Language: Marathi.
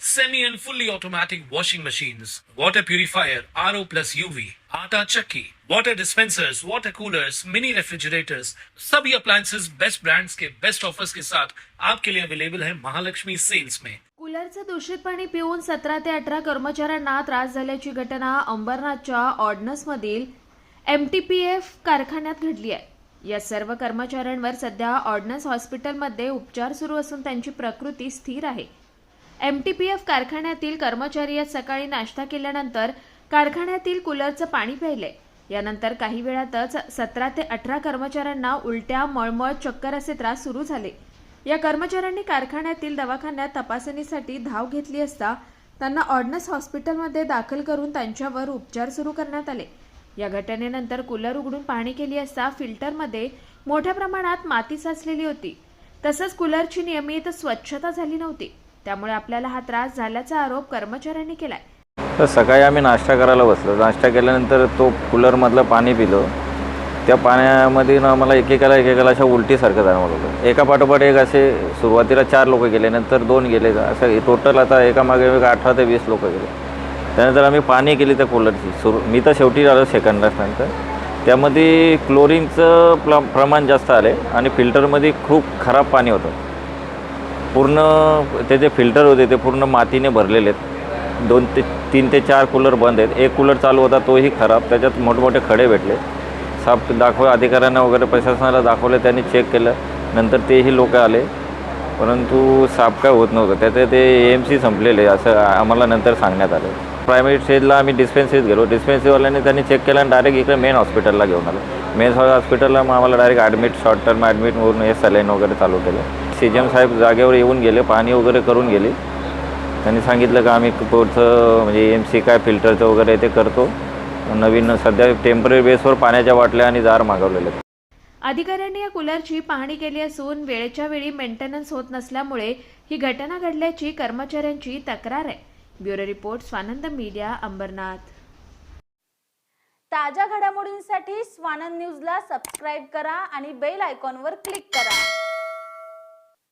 semi and fully automatic washing machines, water purifier, RO plus UV, आटा चक्की, water dispensers, water coolers, mini refrigerators, सभी appliances. बेस्ट brands के बेस्ट ऑफर्स के साथ आपके लिए अवेलेबल है महालक्ष्मी सेल्स में कूलरचं दूषित पाणी पिऊन सतरा ते अठरा कर्मचाऱ्यांना त्रास झाल्याची घटना अंबरनाथच्या ऑर्डनसमधील एम टी पी एफ कारखान्यात घडली आहे. या सर्व कर्मचाऱ्यांवर सध्या ऑर्डनन्स हॉस्पिटलमध्ये उपचार सुरू असून त्यांची प्रकृती स्थिर आहे. एम टी पी एफ कारखान्यातील कर्मचारी आज सकाळी नाश्ता केल्यानंतर कारखान्यातील कूलरचं पाणी प्यायले. यानंतर काही वेळातच सतरा ते अठरा कर्मचाऱ्यांना उलट्या मळमळ चक्कर असे त्रास सुरू झाले. या कर्मचाऱ्यांनी कारखान्यातील दवाखान्यात तपासणीसाठी धाव घेतली असता त्यांना ऑर्डनस हॉस्पिटलमध्ये दाखल करून त्यांच्यावर उपचार सुरू करण्यात आले. या घटनेनंतर कूलर उघडून पाहणी केली असता फिल्टरमध्ये मोठ्या प्रमाणात माती साचलेली होती. तसंच कूलरची नियमित स्वच्छता झाली नव्हती. त्यामुळे आपल्याला हा त्रास झाल्याचा आरोप कर्मचाऱ्यांनी केलाय. तर सकाळी आम्ही नाश्ता करायला बसलो. नाश्ता केल्यानंतर तो कूलरमधलं पाणी पिलं. त्या पाण्यामध्ये ना आम्हाला एकेकाला एकेकाला अशा उलटीसारखं जाणवत होतं. एका पाठोपाठ एक असे सुरुवातीला चार लोक गेले नंतर दोन गेले. असं टोटल आता एकामागे एक अठरा ते वीस लोक गेले. त्यानंतर आम्ही पाणी केली त्या कूलरची. सुरू मी तर शेवटी आलो सेकंड नंतर. त्यामध्ये क्लोरीनचं प्र प्रमाण जास्त आले आणि फिल्टरमध्ये खूप खराब पाणी होतं. पूर्ण त्याचे फिल्टर होते ते पूर्ण मातीने भरलेले आहेत. दोन ते तीन ते चार कूलर बंद आहेत. एक कूलर चालू होता तोही खराब. त्याच्यात मोठमोठे खडे भेटले. साप दाखव अधिकाऱ्यांना वगैरे प्रशासनाला दाखवले त्यांनी चेक केलं. नंतर तेही लोक आले. परंतु साप काय होत नव्हतं. त्याचे ते ए एम सी संपलेले असं आम्हाला नंतर सांगण्यात आलं. प्रायमरी स्टेजला आम्ही डिस्पेन्सरीत गेलो. डिस्पेन्सरीवाल्याने त्यांनी चेक केलं आणि डायरेक्ट इकडे मेन हॉस्पिटलला घेऊन आलं. मेन हॉस्पिटलला मग आम्हाला direct admit short term admit म्हणून हे सलाईन वगैरे चालू केलं. सी जी एम साहेब जागेवर येऊन गेले पाहणी वगैरे करून गेले. त्यांनी सांगितलं का आम्ही पुढचं म्हणजे एम सी काय फिल्टरचं वगैरे ते करतो. नवीन सध्या टेंपररी बेसवर पाण्याच्या बाटल्या आणि जार मागवलेले. आहेत. अधिकाऱ्यांनी या कूलरची पाहणी केली असून वेळेच्या वेळी मेंटेनन्स होत नसल्यामुळे ही घटना घडल्याची कर्मचाऱ्यांची तक्रार आहे. Bureau report Swanand media Ambarnath. ताज्या घडामोडींसाठी स्वानंद न्यूजला सबस्क्राईब करा आणि बेल आयकॉनवर क्लिक करा.